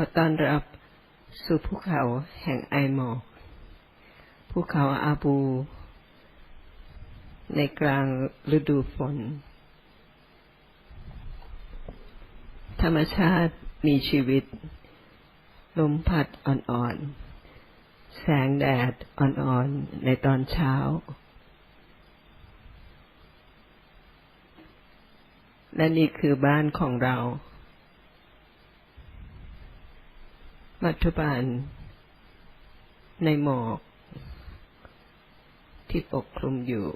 อต้อนรับสู่ภูเขาแห่งไอหมอกภูเขาอาบู ในกลางฤดูฝน ธรรมชาติมีชีวิต ลมพัดอ่อนๆ แสงแดดอ่อนๆ ในตอนเช้า และนี่คือบ้านของเรา ปัจจุบันในหมอกที่ปกคลุมอยู่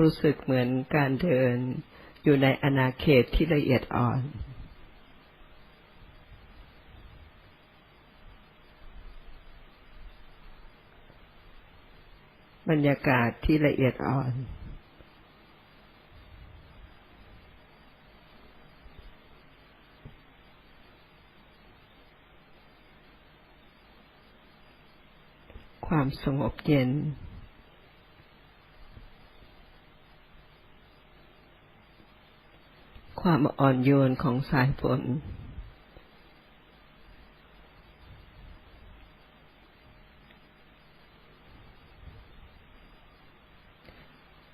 รู้สึกเหมือนการเดินอยู่ในอาณาเขตที่ละเอียดอ่อน บรรยากาศที่ละเอียดอ่อน ความสงบเย็น ความอ่อนโยนของสายฝน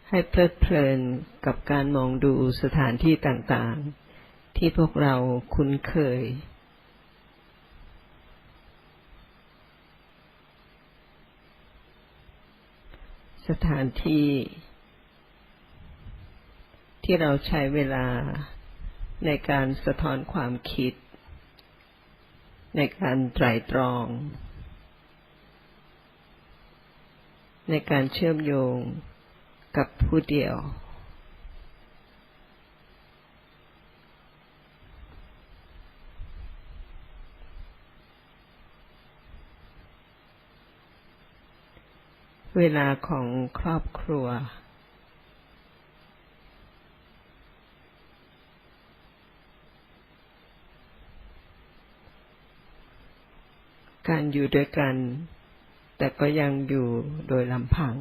ให้เพลิดเพลินกับการมองดูสถานที่ต่างๆ ที่พวกเราคุ้นเคย สถานที่ที่เราใช้เวลาในการสะท้อนความคิด ในการไตรตรอง ในการเชื่อมโยงกับผู้เดียว เวลาของครอบครัว การอยู่ด้วยกัน แต่ก็ยังอยู่โดยลำพัง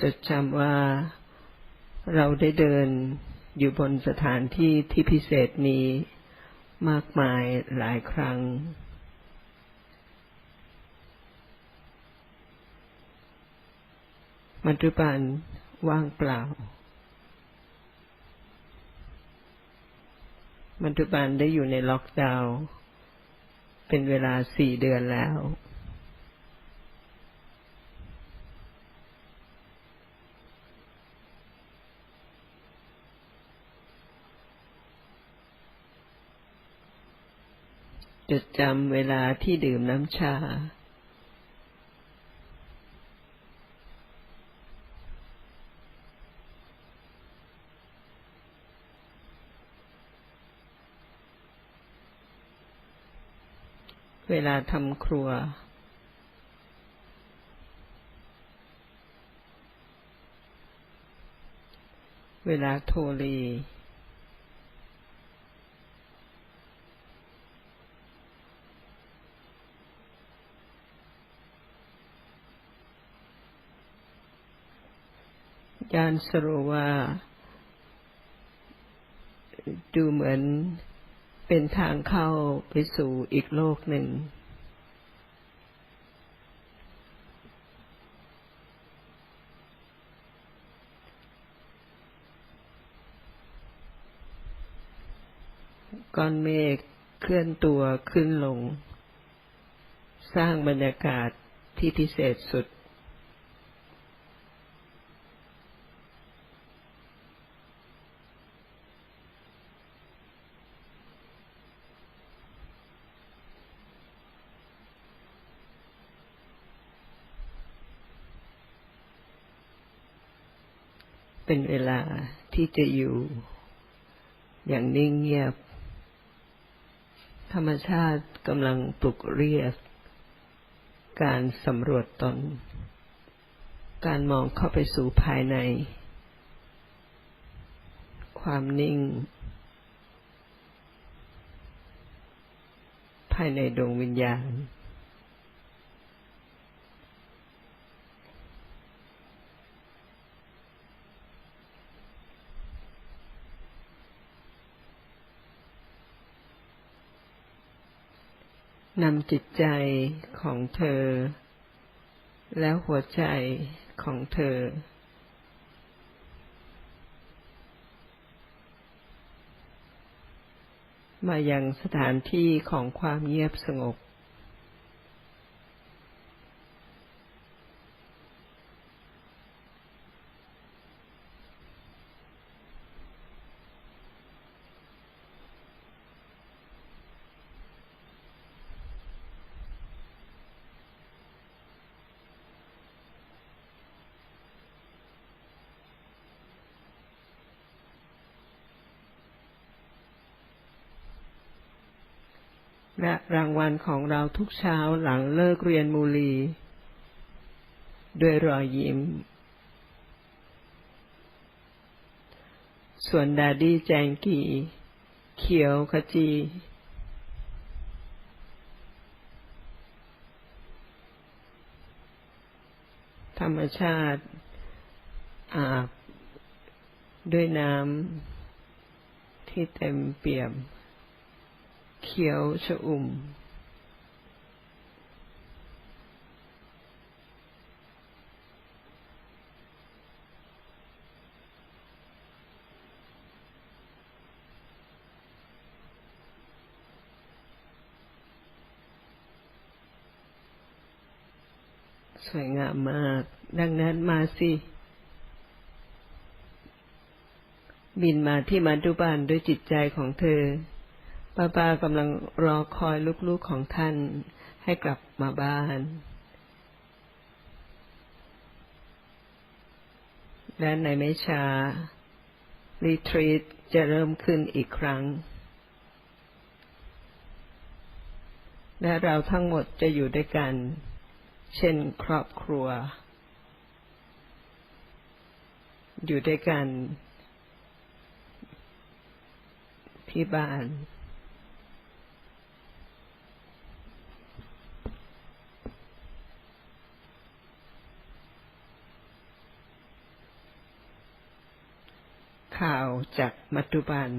จะจำว่าเราได้เดินอยู่บนสถานที่ที่พิเศษนี้ มากมายหลายครั้ง ปัจจุบันว่างเปล่าปัจจุบันได้อยู่ในล็อกดาวน์เป็นเวลาสี่เดือนแล้ว จดจำเวลาที่ดื่มน้ำชา เวลาทำครัว เวลาโทรี จารย์สรวา ดูเหมือนเป็นทางเข้าไปสู่อีกโลกหนึ่ง ก้อนเมฆเคลื่อนตัวขึ้นลง สร้างบรรยากาศที่พิเศษสุดเป็นเวลา ที่จะอยู่อย่างนิ่งเงียบ ธรรมชาติกำลังปลุกเรียก การสำรวจตน การมองเข้าไปสู่ภายใน ความนิ่ง ภายในดวงวิญญาณ นำจิตใจของเธอ แล้วหัวใจของเธอ มายังสถานที่ของความเงียบสงบ และรางวัลของเราทุกเช้าหลังเลิกเรียนมูลี ด้วยรอยยิ้ม ส่วนดาดี้แจงกี เขียวขจี ธรรมชาติ อาบ ด้วยน้ำที่เต็มเปี่ยม เขียวชอุ่ม สวยงามมาก ดังนั้นมาสิบินมาที่มัดุบานด้วยจิตใจของเธอ ป้าป้ากำลังรอคอยลูกๆของท่านให้กลับมาบ้าน และในไม่ช้ารีทรีตจะเริ่มขึ้นอีกครั้ง และเราทั้งหมดจะอยู่ด้วยกัน เช่นครอบครัว อยู่ด้วยกันที่บ้าน ข่าวจากมัตุบัน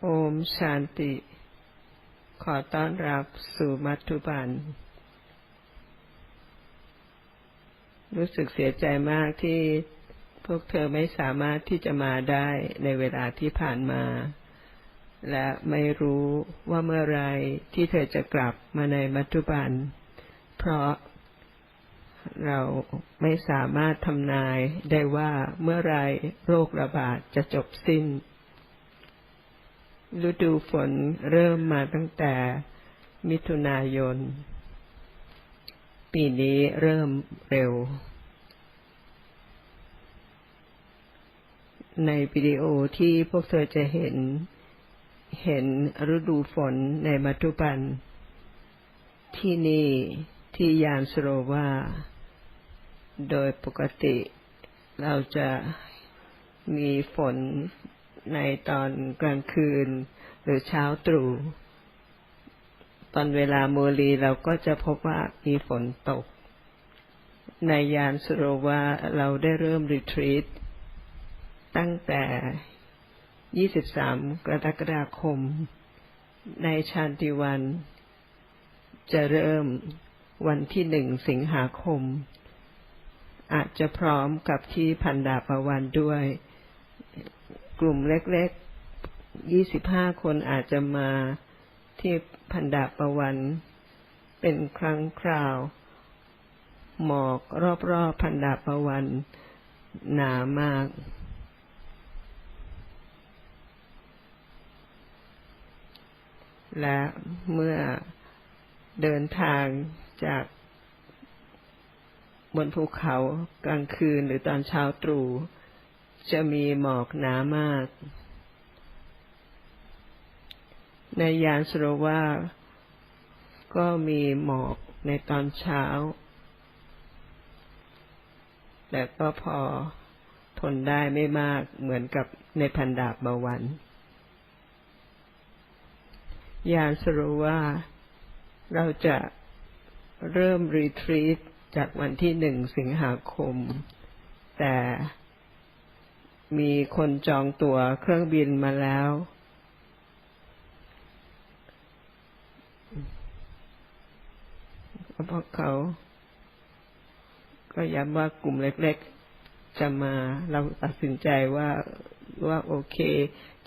โอมชานติ ขอต้อนรับสู่มัตุบัน รู้สึกเสียใจมากที่พวกเธอไม่สามารถที่จะมาได้ในเวลาที่ผ่านมา และไม่รู้ว่าเมื่อไรที่เธอจะกลับมาในปัจจุบัน เพราะเราไม่สามารถทำนายได้ว่าเมื่อไรโรคระบาดจะจบสิ้น ฤดูฝนเริ่มมาตั้งแต่มิถุนายน ปีนี้เริ่มเร็ว ในวิดีโอที่พวกเธอจะเห็น เห็นฤดูฝนในปัจจุบัน ที่นี่ที่ยานสโรวาโดยปกติ เราจะมีฝนในตอนกลางคืน หรือเช้าตรู่ตอนเวลาโมลีเราก็จะพบว่ามีฝนตก ในยานสโรวาเราได้เริ่มรีทรีตตั้งแต่ 23กรกฎาคม ในชาติวัน จะเริ่มวันที่หนึ่งสิงหาคม อาจจะพร้อมกับที่พันดาปวันด้วย กลุ่มเล็กๆ25คนอาจจะมาที่พันดาปวัน เป็นครั้งคราว หมอกรอบๆพันดาปวัน หนามาก และเมื่อเดินทางจากบนภูเขากลางคืนหรือตอนเช้าตรู่จะมีหมอกหนามาก ในยานสโรวาก็มีหมอกในตอนเช้า แต่ก็พอทนได้ไม่มากเหมือนกับในพันดาบบาวัน ยานสรุว่า เราจะเริ่มรีทรีตจากวันที่หนึ่งสิงหาคม แต่มีคนจองตั๋วเครื่องบินมาแล้ว เพราะเขา ก็ย้ำว่ากลุ่มเล็กๆ จะมาเราตัดสินใจว่าว่าโอเค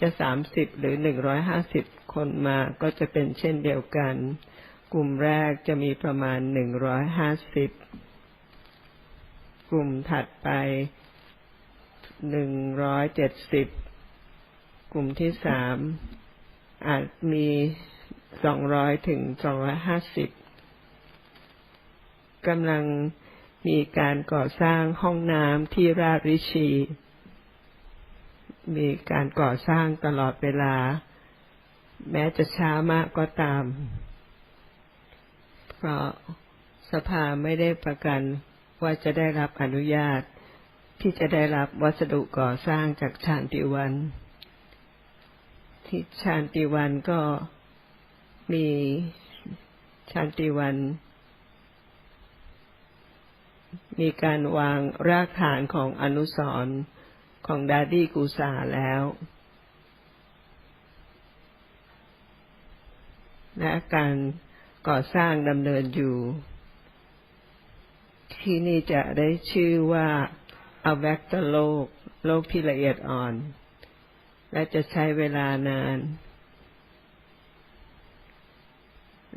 จะสามสิบหรือหนึ่งร้อยห้าสิบ คนมาก็จะเป็นเช่นเดียวกัน กลุ่มแรกจะมีประมาณหนึ่งร้อยห้าสิบกลุ่มถัดไปหนึ่งร้อยเจ็ดสิบกลุ่มที่สามอาจมีสองร้อยถึงสองร้อยห้าสิบกำลังมีการก่อสร้างห้องน้ำที่ราชริชี มีการก่อสร้างตลอดเวลา แม้จะช้ามากก็ตาม เพราะสภาไม่ได้ประกันว่าจะได้รับอนุญาต ที่จะได้รับวัสดุก่อสร้างจากชาติวัน ที่ชาติวันก็มีชาติวัน มีการวางรากฐานของอนุสรของดาดี้กูซาแล้ว และการก่อสร้างดำเนินอยู่ ที่นี่จะได้ชื่อว่าอาแวกตโลก โลกที่ละเอียดอ่อน และจะใช้เวลานาน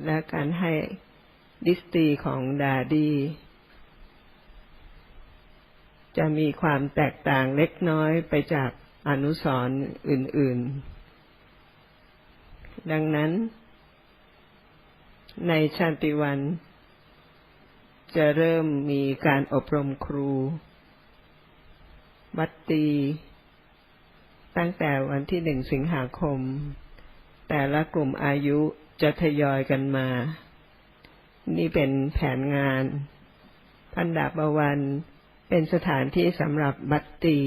และการให้ดิสตีของดาดี จะมีความแตกต่างเล็กน้อยไปจากอนุสรณ์อื่น ๆ ดังนั้น ในชาติวัน จะเริ่มมีการอบรมครู วัตตี ตั้งแต่วันที่หนึ่งสิงหาคม แต่ละกลุ่มอายุจะทยอยกันมา นี่เป็นแผนงาน พันดาบวันเป็นสถานที่สำหรับบัตตี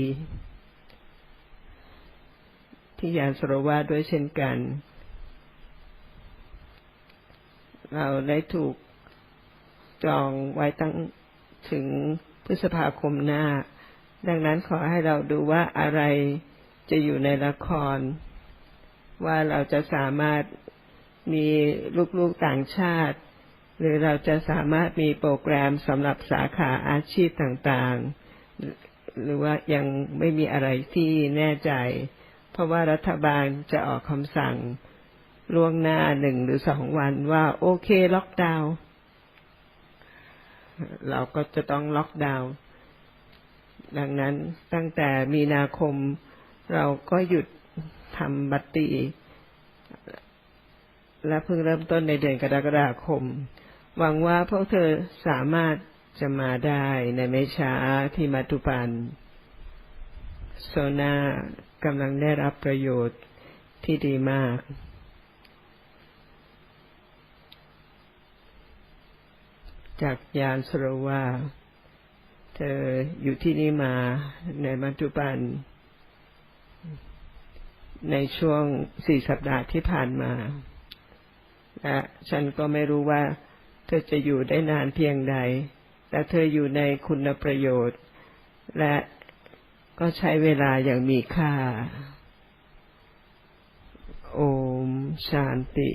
ที่ยานสรวาด้วยเช่นกัน เราได้ถูกจองไว้ตั้งถึงพฤษภาคมหน้า ดังนั้นขอให้เราดูว่าอะไรจะอยู่ในละคร ว่าเราจะสามารถมีลูกๆต่างชาติ หรือเราจะสามารถมีโปรแกรมสำหรับสาขาอาชีพต่างๆ หรือว่ายังไม่มีอะไรที่แน่ใจ เพราะว่ารัฐบาลจะออกคำสั่ง ล่วงหน้าหนึ่งหรือสองวันว่า โอเค ล็อกดาวน์เราก็จะต้องล็อกดาวน์ดังนั้นตั้งแต่มีนาคม เราก็หยุดทำบัตตีและเพิ่งเริ่มต้นในเดือนกรกฎาคม หวังว่าพวกเธอสามารถจะมาได้ในไม่ช้าที่มาตุปัน โซนากำลังได้รับประโยชน์ที่ดีมาก จากยานสรวา เธออยู่ที่นี่มาในมัจุปัน ในช่วงสี่สัปดาห์ที่ผ่านมา และฉันก็ไม่รู้ว่า เธอจะอยู่ได้นานเพียงใด แต่เธออยู่ในคุณประโยชน์ และก็ใช้เวลาอย่างมีค่า โอมชานติ